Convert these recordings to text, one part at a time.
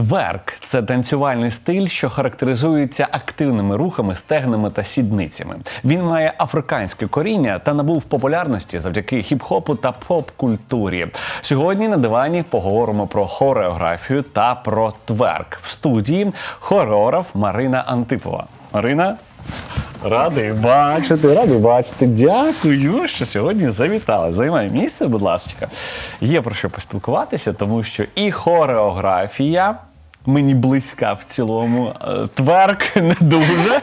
Тверк це танцювальний стиль, що характеризується активними рухами, стегнами та сідницями. Він має африканське коріння та набув популярності завдяки хіп-хопу та поп-культурі. Сьогодні на дивані поговоримо про хореографію та про тверк. В студії хореограф Марина Антипова. Марина. Радий бачити, радий бачити. Дякую, що сьогодні завітали. Займай місце, будь ласка. Є про що поспілкуватися, тому що і хореографія. Мені близька в цілому, е, тверк не дуже.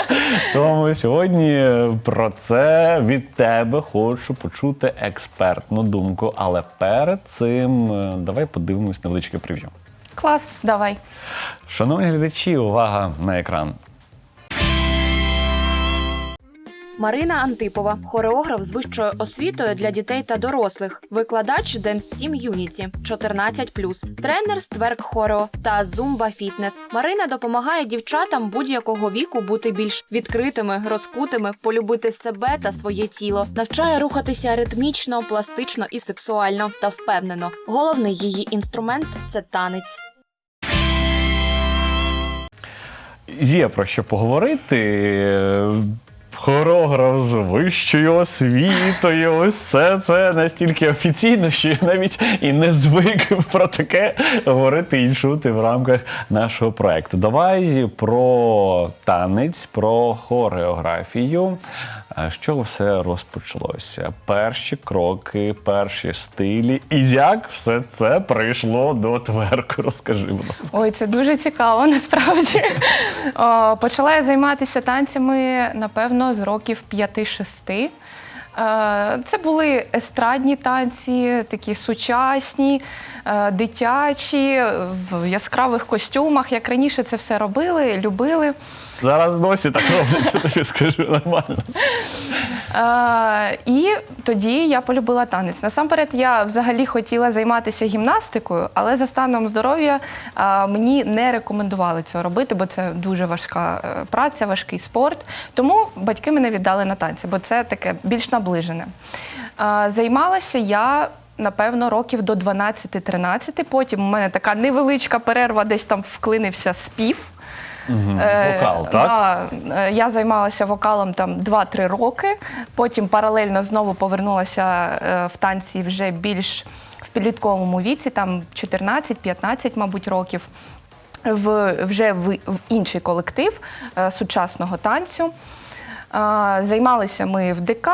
Тому сьогодні про це від тебе хочу почути експертну думку. Але перед цим е, давай подивимось невеличке прев'ю. Клас, давай. Шановні глядачі, увага на екран. Марина Антипова, хореограф з вищою освітою для дітей та дорослих, викладач Dance Team Unity 14+, тренер з тверк хорео та зумба фітнес. Марина допомагає дівчатам будь-якого віку бути більш відкритими, розкутими, полюбити себе та своє тіло, навчає рухатися ритмічно, пластично і сексуально та впевнено. Головний її інструмент це танець. Є про що поговорити. Хореограф з вищою освітою. Це, це настільки офіційно, що я навіть і не звик про таке говорити і чути в рамках нашого проекту. Давай про танець, про хореографію. А чого все розпочалося? Перші кроки, перші стилі. І як все це прийшло до тверку? Розкажи, будь ласка. Ой, це дуже цікаво насправді. Почала я займатися танцями, напевно, з років 5-6. Е, Це були естрадні танці, такі сучасні, е, дитячі, в яскравих костюмах. Як раніше це все робили, любили. Зараз досі так роблять, я тобі скажу нормально. І тоді я полюбила танець. Насамперед, я взагалі хотіла займатися гімнастикою, але за станом здоров'я мені не рекомендували цього робити, бо це дуже важка е, праця, важкий спорт. Тому батьки мене віддали на танці, бо це таке більш наближене. Займалася я. Напевно, років до 12-13. Потім у мене така невеличка перерва, десь там вклинився спів. Е, Вокал, так? Да, е, я займалася вокалом там 2-3 роки. Потім паралельно знову повернулася е, в танці вже більш в підлітковому віці, там 14-15, мабуть, років. В вже в, в інший колектив е, сучасного танцю. Е, Займалися ми в ДК,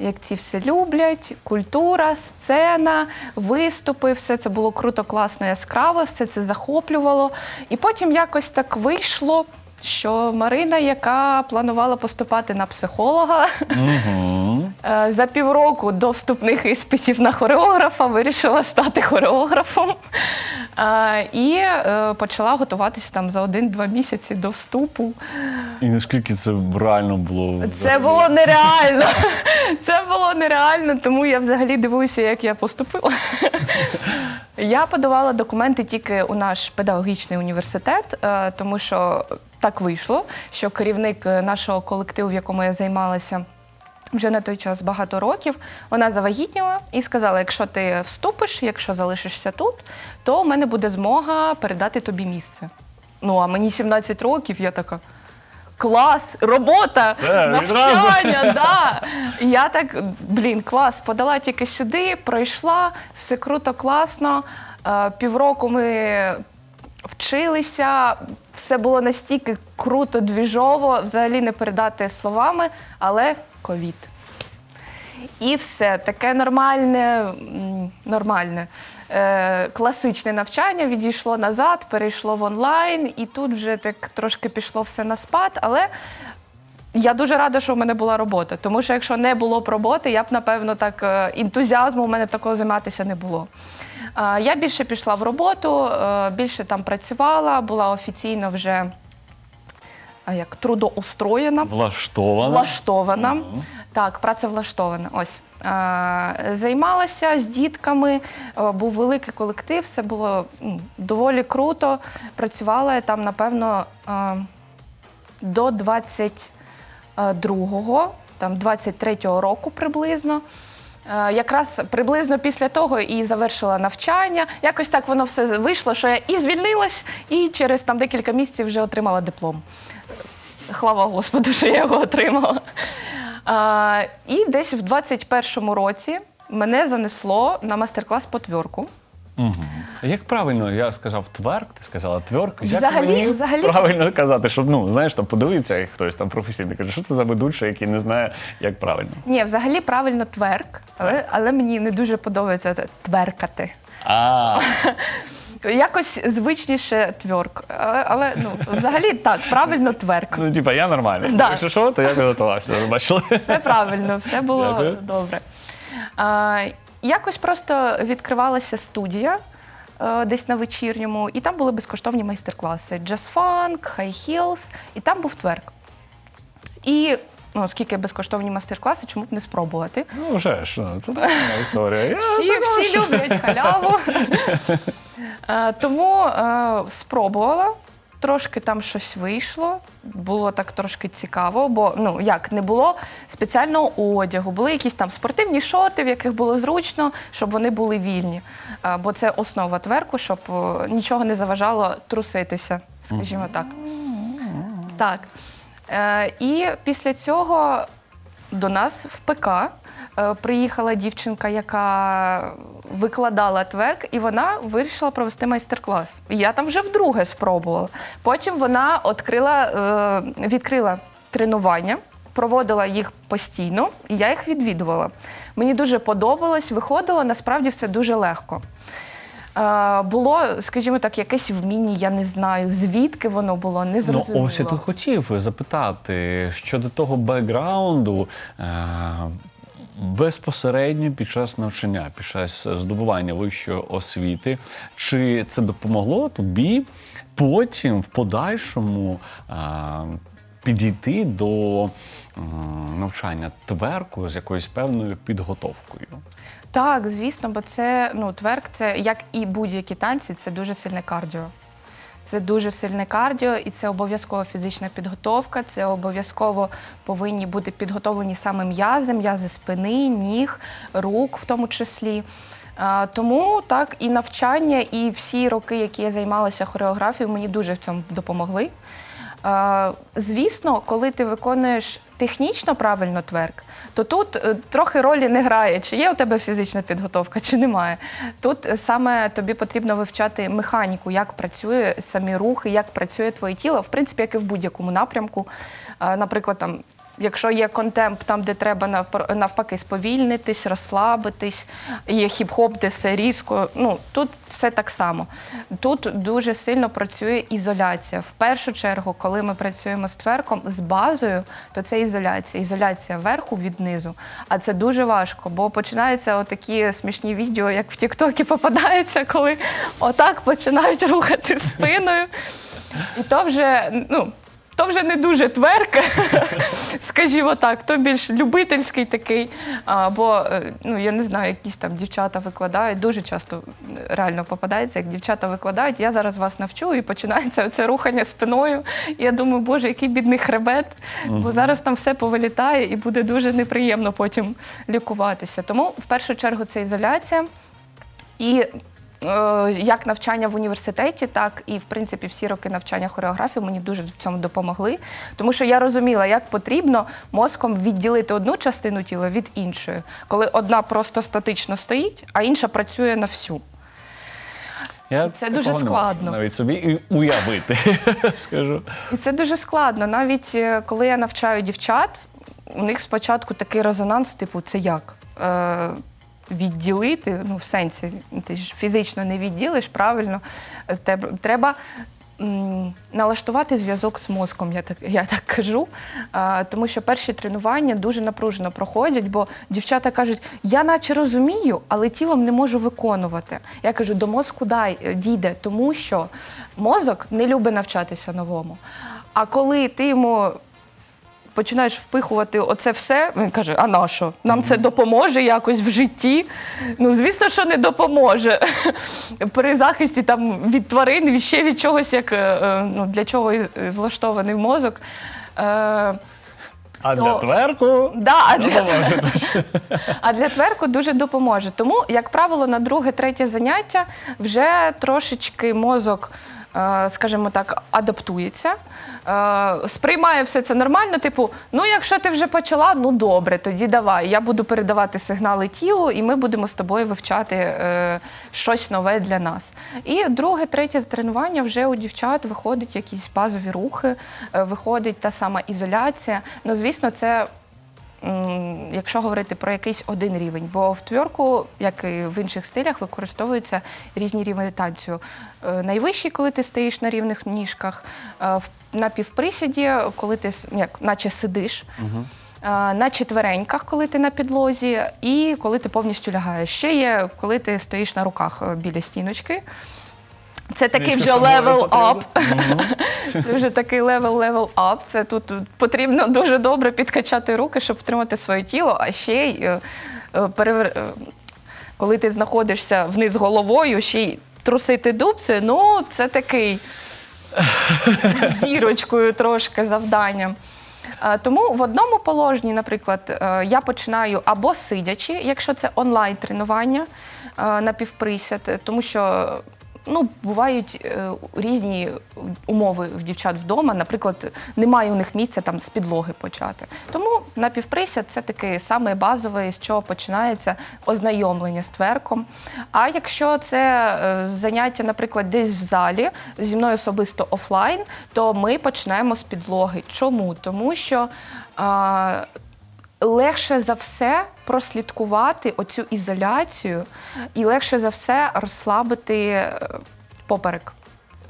як ці все люблять, культура, сцена, виступи, все це було круто, класно, яскраво, все це захоплювало. І потім якось так вийшло, що Марина, яка планувала поступати на психолога, е, за півроку до вступних іспитів на хореографа вирішила стати хореографом. Е, І е, почала готуватися там за один-два місяці до вступу. І наскільки це реально було? Це взагалі? було нереально. Це було нереально, тому я взагалі дивуюся, як я поступила. Я подавала документи тільки у наш педагогічний університет, е, тому що так вийшло, що керівник е, нашого колективу, в якому я займалася. Вже на той час багато років вона завагітніла і сказала: якщо ти вступиш, якщо залишишся тут, то в мене буде змога передати тобі місце. Ну а мені 17 років, я така. Клас, робота, Це навчання, да. Я так, блін, клас, подала тільки сюди, пройшла, все круто, класно. Е, Півроку ми вчилися, все було настільки круто, двіжово, взагалі не передати словами, але ковід. І все таке нормальне, нормальне е, класичне навчання відійшло назад, перейшло в онлайн, і тут вже так трошки пішло все на спад. Але я дуже рада, що в мене була робота. Тому що якщо не було б роботи, я б, напевно, так е, ентузіазму у мене такого займатися не було. Я більше пішла в роботу, е, більше там працювала, була офіційно вже як трудоустроєна. Влаштована. Влаштована. Так, працевлаштована. Ось. Займалася з дітками, е, був великий колектив, все було доволі круто. Працювала я там, напевно, е, до 22-го, там 23-го року приблизно. Е, Якраз приблизно після того і завершила навчання. Якось так воно все вийшло, що я і звільнилась, і через там декілька місяців вже отримала диплом. Хлава Господу, що я його отримала. А, і десь в 21-му році мене занесло на мастер-клас по тверку. Угу. Як правильно я сказав тверк, ти сказала тверк. Як Взагалі- мені взагалі- правильно казати, щоб ну знаєш, там подивиться, як хтось там професійний каже, що це за ведучий, який не знає, як правильно. Ні, взагалі правильно тверк, але, але мені не дуже подобається це тверкати. А Якось звичніше тверк. Але, але ну, взагалі так, правильно тверк. ну типа я нормальний. Да. Якщо що, то я підготувався. Бачили? Все правильно, все було Дякую. добре. А, якось просто відкривалася студія е, десь на вечірньому, і там були безкоштовні майстер-класи: джаз-фанк, хай-хілс, і там був тверк. І ну, оскільки безкоштовні майстер-класи, чому б не спробувати? Ну вже ж, ну, це нормальна історія. Я Всі, всі люблять халяву. Е, Тому е, спробувала. Трошки там щось вийшло, було так трошки цікаво, бо ну як не було спеціального одягу, були якісь там спортивні шорти, в яких було зручно, щоб вони були вільні. Е, Бо це основа тверку, щоб е, нічого не заважало труситися, скажімо так. Так. Е, І після цього до нас в ПК приїхала дівчинка, яка викладала тверк, і вона вирішила провести майстер-клас. Я там вже вдруге спробувала. Потім вона відкрила, е, відкрила тренування. Проводила їх постійно, і я їх відвідувала. Мені дуже подобалось, виходило насправді все дуже легко. Е, було, скажімо так, якесь вміння, я не знаю, звідки воно було, не зрозуміло. Ну, ось я тут хотів запитати щодо того бекграунду. Е- Безпосередньо під час навчання, під час здобування вищої освіти, чи це допомогло тобі потім в подальшому підійти до навчання тверку з якоюсь певною підготовкою? Так, звісно, бо це ну, тверк, це як і будь-які танці, це дуже сильне кардіо. Це дуже сильне кардіо, і це обов'язково фізична підготовка. Це обов'язково повинні бути підготовлені саме м'язи, м'язи спини, ніг, рук в тому числі. Тому так і навчання, і всі роки, які я займалася хореографією, мені дуже в цьому допомогли. Звісно, коли ти виконуєш технічно правильно тверк, то тут е, трохи ролі не грає, чи є у тебе фізична підготовка, чи немає. Тут е, саме тобі потрібно вивчати механіку, як працює самі рухи, як працює твоє тіло, в принципі, як і в будь-якому напрямку. Е, Наприклад, там. Якщо є контемп, там, де треба навпаки сповільнитись, розслабитись, є хіп-хоп, де все різко. Ну тут все так само. Тут дуже сильно працює ізоляція. В першу чергу, коли ми працюємо з тверком, з базою, то це ізоляція. Ізоляція верху від низу. А це дуже важко, бо починаються отакі смішні відео, як в Тіктокі попадаються, коли отак починають рухати спиною. І то вже, ну. То вже не дуже тверк, скажімо так, то більш любительський такий. Або, ну я не знаю, якісь там дівчата викладають. Дуже часто реально попадається, як дівчата викладають. Я зараз вас навчу і починається це рухання спиною. І я думаю, боже, який бідний хребет, бо зараз там все повилітає і буде дуже неприємно потім лікуватися. Тому в першу чергу це ізоляція. І е, як навчання в університеті, так і в принципі всі роки навчання хореографії мені дуже в цьому допомогли. Тому що я розуміла, як потрібно мозком відділити одну частину тіла від іншої, коли одна просто статично стоїть, а інша працює на всю. Я І це дуже складно. навіть собі і уявити, скажу. І це дуже складно. Навіть е, коли я навчаю дівчат, у них спочатку такий резонанс, типу, це як? Е, відділити, ну, в сенсі, ти ж фізично не відділиш, правильно. Треба налаштувати зв'язок з мозком, я так, я так кажу. Е, тому що перші тренування дуже напружено проходять, бо дівчата кажуть, я наче розумію, але тілом не можу виконувати. Я кажу, до мозку дай е, дійде, тому що мозок не любить навчатися новому. А коли ти йому починаєш впихувати оце все, він каже: а на що? Нам це допоможе якось в житті? Ну, звісно, що не допоможе. При захисті там від тварин, від ще від чогось, як е, е, ну, для чого і влаштований мозок. Е, А то- для тверку Да, а для, допоможе а для тверку дуже допоможе. Тому, як правило, на друге, третє заняття вже трошечки мозок, скажімо так, адаптується. Е, Сприймає все це нормально, типу, ну якщо ти вже почала, ну добре, тоді давай. Я буду передавати сигнали тілу, і ми будемо з тобою вивчати е, щось нове для нас. І друге, третє тренування вже у дівчат виходить якісь базові рухи, е, виходить та сама ізоляція. Ну, звісно, це якщо говорити про якийсь один рівень, бо в тверку, як і в інших стилях, використовуються різні рівні танцю. Е, Найвищий, коли ти стоїш на рівних ніжках, е, на півприсіді, коли ти як, наче сидиш. е, На четвереньках, коли ти на підлозі, і коли ти повністю лягаєш. Ще є, коли ти стоїш на руках біля стіночки. Це такий Смішно вже up. потрібно. Це вже такий левел левел ап. Це тут потрібно дуже добре підкачати руки, щоб втримати своє тіло, а ще й е, е, перевер... е, коли ти знаходишся вниз головою, ще й трусити дубці, ну це такий з зірочкою трошки завдання. Тому в одному положенні, наприклад, я починаю або сидячи, якщо це онлайн тренування е, на півприсяд, тому що ну, бувають е, різні умови в дівчат вдома. Наприклад, немає у них місця там з підлоги почати. Тому на півприсяд це таке саме базове, з чого починається ознайомлення з тверком. А якщо це е, заняття, наприклад, десь в залі, зі мною особисто офлайн, то ми починаємо з підлоги. Чому? Тому що а, легше за все прослідкувати оцю ізоляцію і легше за все розслабити е, поперек.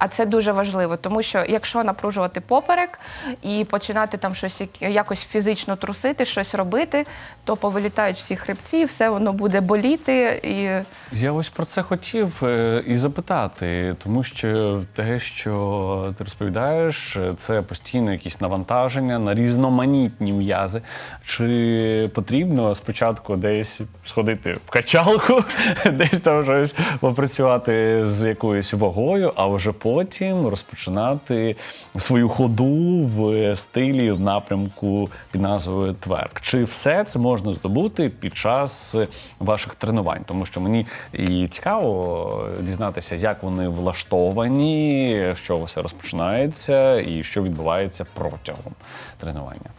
А це дуже важливо, тому що якщо напружувати поперек і починати там щось якось фізично трусити, щось робити, то повилітають всі хребці, все воно буде боліти. І Я ось про це хотів е, і запитати, тому що те, що ти розповідаєш, це постійно якісь навантаження на різноманітні м'язи. Чи потрібно спочатку десь сходити в качалку, десь там щось попрацювати з якоюсь вагою, а вже потім розпочинати свою ходу в стилі в напрямку під назвою тверк? Чи все це можна здобути під час ваших тренувань? Тому що мені і цікаво дізнатися, як вони влаштовані, з чого все розпочинається і що відбувається протягом тренування.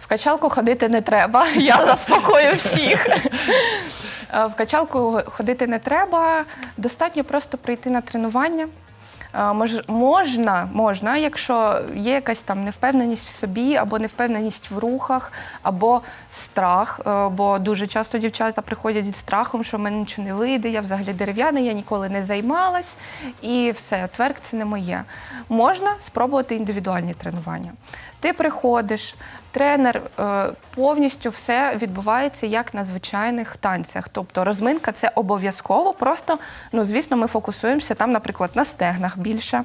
В качалку ходити не треба. Я заспокою всіх. Е, В качалку ходити не треба. Достатньо просто прийти на тренування. Е, мож- Можна, можна, якщо є якась там невпевненість в собі, або невпевненість в рухах, або страх. е, Бо дуже часто дівчата приходять зі страхом, що в мене нічого не вийде, я взагалі дерев'яна, я ніколи не займалась, і все, тверк це не моє. Можна спробувати індивідуальні тренування. Ти приходиш, тренер е, повністю все відбувається як на звичайних танцях. Тобто розминка це обов'язково. Просто, ну звісно, ми фокусуємося там, наприклад, на стегнах більше,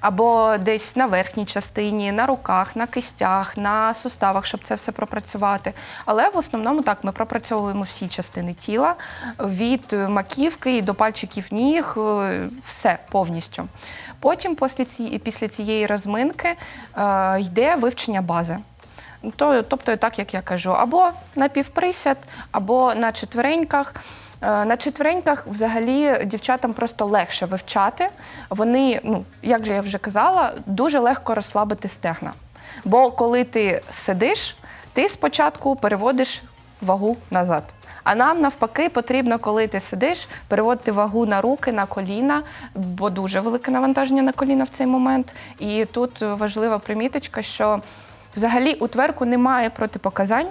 або десь на верхній частині, на руках, на кистях, на суставах, щоб це все пропрацювати. Але в основному так ми пропрацьовуємо всі частини тіла від маківки до пальчиків ніг, е, все повністю. Потім після цієї, розминки е, йде вивчення бази. То, тобто, так як я кажу, або на півприсяд, або на четвереньках. Е, На четвереньках взагалі дівчатам просто легше вивчати. Вони, ну як же я вже казала, дуже легко розслабити стегна. Бо коли ти сидиш, ти спочатку переводиш вагу назад. А нам навпаки потрібно, коли ти сидиш, переводити вагу на руки, на коліна, бо дуже велике навантаження на коліна в цей момент. І тут важлива приміточка, що взагалі у тверку немає протипоказань.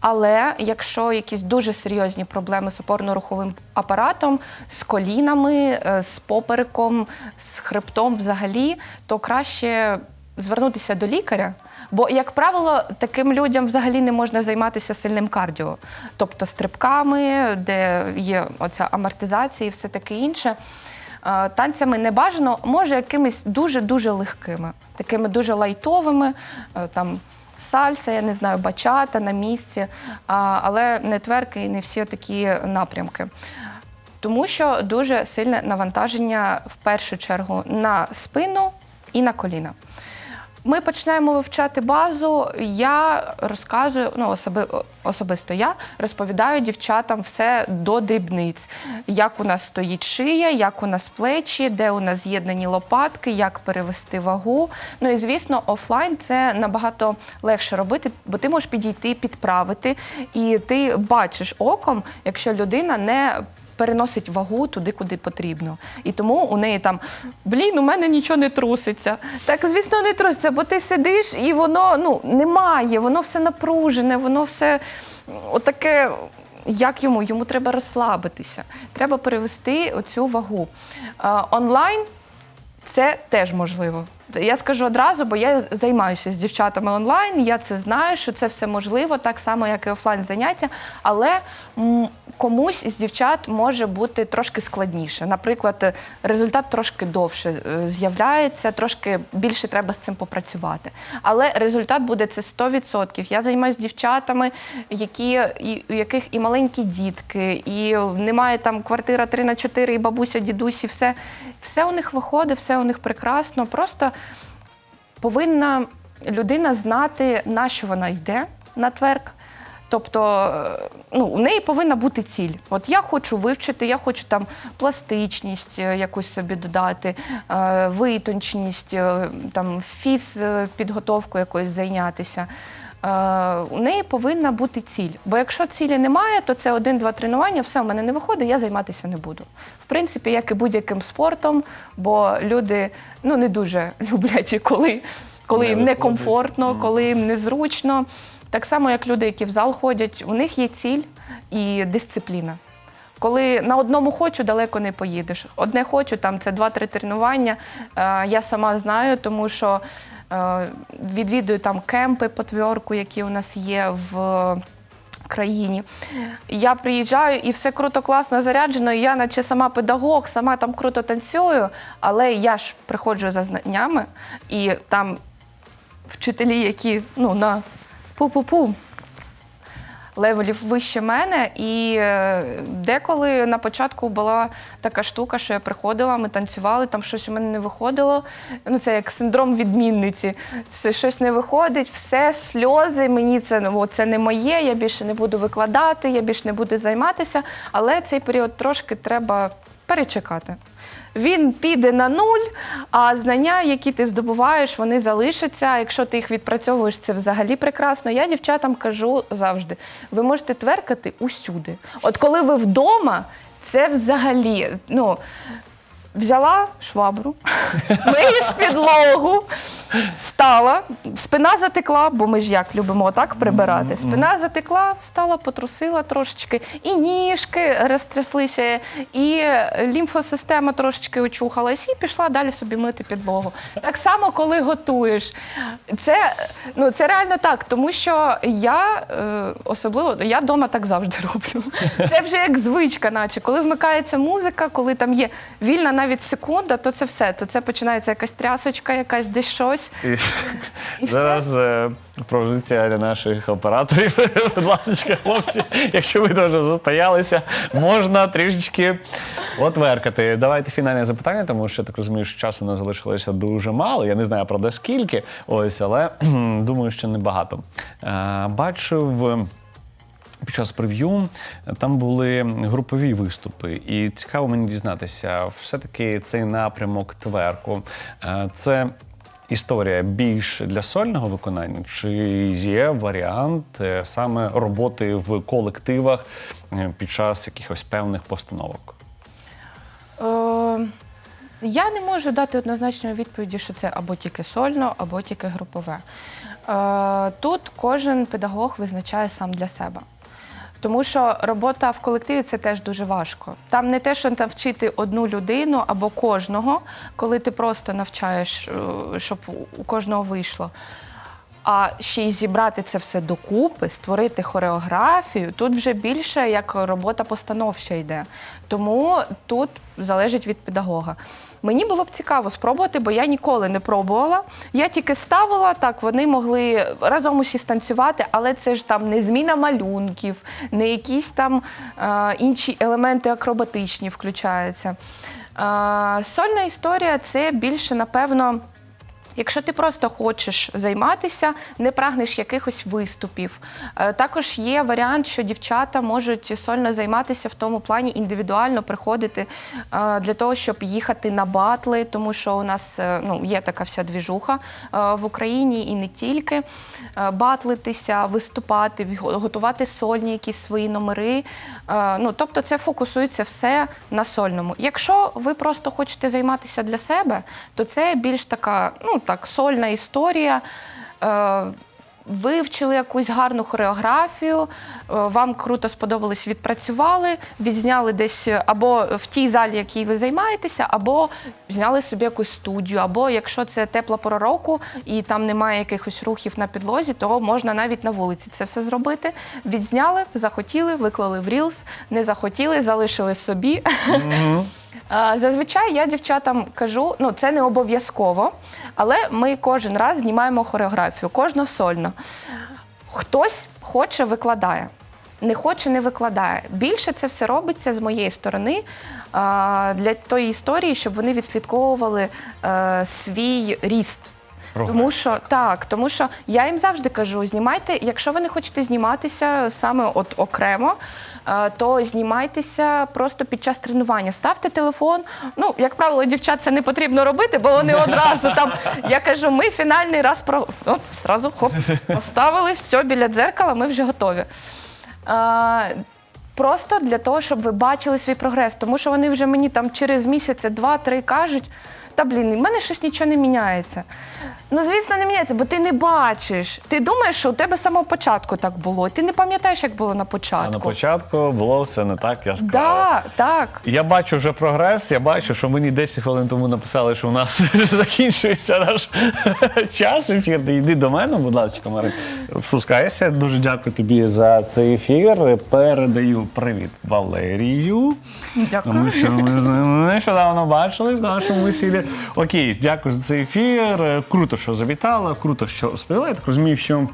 Але якщо якісь дуже серйозні проблеми з опорно-руховим апаратом, з колінами, е, з попереком, з хребтом взагалі, то краще звернутися до лікаря. Бо, як правило, таким людям взагалі не можна займатися сильним кардіо, тобто стрибками, де є оця амортизація і все таке інше. Танцями не бажано, може якимись дуже-дуже легкими, такими дуже лайтовими, е, там сальса, я не знаю, бачата на місці, але не тверки і не всі такі напрямки. Тому що дуже сильне навантаження в першу чергу на спину і на коліна. Ми починаємо вивчати базу. Я розказую, ну особи, особисто я розповідаю дівчатам все до дрібниць, як у нас стоїть шия, як у нас плечі, де у нас з'єднані лопатки, як перевести вагу. Ну і звісно, офлайн це набагато легше робити, бо ти можеш підійти, підправити, і ти бачиш оком, якщо людина не переносить вагу туди, куди потрібно. І тому у неї там блін, у мене нічого не труситься. Так, звісно, не труситься, бо ти сидиш і воно ну немає, воно все напружене, воно все отаке. Як йому? Йому треба розслабитися. Треба перевести оцю вагу. Онлайн це теж можливо. Я скажу одразу, бо я займаюся з дівчатами онлайн. Я це знаю, що це все можливо, так само, як і офлайн заняття. Але комусь з дівчат може бути трошки складніше. Наприклад, результат трошки довше е, з'являється, трошки більше треба з цим попрацювати. Але результат буде це 100%. Я займаюся дівчатами, які, у яких і маленькі дітки, і немає там квартира 3 на 4, і бабуся, дідусі, все, все у них виходить, все у них прекрасно. Просто повинна людина знати, на що вона йде на тверк. Тобто е, ну, у неї повинна бути ціль. От я хочу вивчити, я хочу там пластичність е, якусь собі додати, е, витонченість, там фіз підготовку якоюсь зайнятися. Е, У неї повинна бути ціль. Бо якщо цілі немає, то це один-два тренування, все в мене не виходить, я займатися не буду. В принципі, як і будь-яким спортом, бо люди ну, не дуже люблять, коли, коли Не їм некомфортно, коли їм незручно. Так само, як люди, які в зал ходять, у них є ціль і дисципліна. Коли на одному хочу, далеко не поїдеш. Одне хочу, там це два-три тренування. Е, я сама знаю, тому що е, відвідую там кемпи по тверку, які у нас є в країні. Я приїжджаю і все круто, класно заряджено. Я, наче сама педагог, сама там круто танцюю, але я ж приходжу за знаннями, і там вчителі, які ну, на пу-пу-пу. Левелів вище мене, і е, деколи на початку була така штука, що я приходила, ми танцювали, там щось у мене не виходило. Ну, це як синдром відмінниці. Це щось не виходить, все, сльози. Мені це ну, це не моє, я більше не буду викладати, я більше не буду займатися. Але цей період трошки треба перечекати. Він піде на нуль, а знання, які ти здобуваєш, вони залишаться. Якщо ти їх відпрацьовуєш, це взагалі прекрасно. Я дівчатам кажу завжди: ви можете тверкати усюди. От коли ви вдома, це взагалі ну. Взяла швабру, миєш підлогу, стала, спина затекла, бо ми ж як любимо отак прибирати. Спина затекла, встала, потрусила трошечки, і ніжки розтряслися, і лімфосистема трошечки очухалась, і пішла далі собі мити підлогу. Так само, коли готуєш. Це, ну, це реально так, тому що я е, особливо я вдома так завжди роблю. Це вже як звичка, наче коли вмикається музика, коли там є вільна навіть секунда, то це все. То це починається якась трясочка, якась десь щось. І, І зараз е, пропозиція для наших операторів. Будь ласка, хлопці, якщо ви дуже застоялися, можна трішечки отверкати. Давайте фінальне запитання, тому що я так розумію, що часу не залишилося дуже мало. Я не знаю, правда, скільки, ось, але думаю, що небагато. Е, Бачив. Під час прев'ю там були групові виступи, і цікаво мені дізнатися, все-таки цей напрямок тверку. е, Це історія більш для сольного виконання, чи є варіант е, саме роботи в колективах е, під час якихось певних постановок? Е, я не можу дати однозначної відповіді, що це або тільки сольно, або тільки групове. Тут кожен педагог визначає сам для себе. Тому що робота в колективі це теж дуже важко. Там не те, що там вчити одну людину або кожного, коли ти просто навчаєш, е, щоб у кожного вийшло. А ще й зібрати це все докупи, створити хореографію. Тут вже більше як робота постановча йде. Тому тут залежить від педагога. Мені було б цікаво спробувати, бо я ніколи не пробувала. Я тільки ставила так, вони могли разом усі станцювати, але це ж там не зміна малюнків, не якісь там е, інші елементи акробатичні включаються. Е, сольна історія це більше, напевно Якщо ти просто хочеш займатися, не прагнеш якихось виступів. Е, Також є варіант, що дівчата можуть сольно займатися в тому плані індивідуально приходити е, для того, щоб їхати на батли, тому що у нас е, ну, є така вся двіжуха в Україні і не тільки. Батлитися, виступати, готувати сольні якісь свої номери. Ну, тобто це фокусується все на сольному. Якщо ви просто хочете займатися для себе, то це більш така, ну так, сольна історія. Е, Вивчили якусь гарну хореографію, е, вам круто сподобалось, відпрацювали, відзняли десь е, або в тій залі, якій ви займаєтеся, або зняли собі якусь студію, або якщо це тепла пора року і там немає якихось рухів на підлозі, то можна навіть на вулиці це все зробити. Відзняли, захотіли, виклали в Reels, не захотіли, залишили собі. А, Зазвичай я дівчатам кажу, ну це не обов'язково, але ми кожен раз знімаємо хореографію, кожна сольно. Хтось хоче, викладає. Не хоче, не викладає. Більше це все робиться з моєї сторони для тої історії, щоб вони відслідковували е, свій ріст. Тому що так, тому що я їм завжди кажу: знімайте, якщо ви не хочете зніматися саме от окремо, е, то знімайтеся просто під час тренування. Ставте телефон. Ну, як правило, дівчат це не потрібно робити, бо вони одразу там. Я кажу, ми фінальний раз про от зразу хоп, поставили все біля дзеркала, ми вже готові. Е, Просто для того, щоб ви бачили свій прогрес, тому що вони вже мені там через місяць, два-три кажуть. Та блін, в мене щось нічого не міняється. Ну, звісно, не міняється, бо ти не бачиш. Ти думаєш, що у тебе з самого початку так було. Ти не пам'ятаєш, як було на початку. А на початку було все не так яскраво. Да, так. Я бачу вже прогрес. Я бачу, що мені 10 хвилин тому написали, що у нас закінчується наш час ефірний. Йди до мене, будь ласка, Марин. Спускайся. Дуже дякую тобі за цей ефір. Передаю привіт Валерію. Дякую. Тому що ми з ним нещодавно бачились на нашому весіллі. Окей, дякую за цей ефір. Круто, що завітала, круто, що розповіла. Я так розумію, що.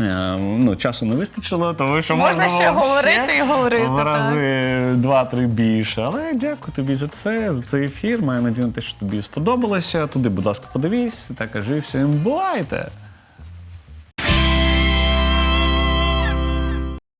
е, Ну, часу не вистачило, тому що Можна можна, ще говорити і говорити, В рази два-три більше. Але дякую тобі за це, за цей ефір. Маю надію на те, що тобі сподобалося. Туди, будь ласка, подивись та кажи всім бувайте.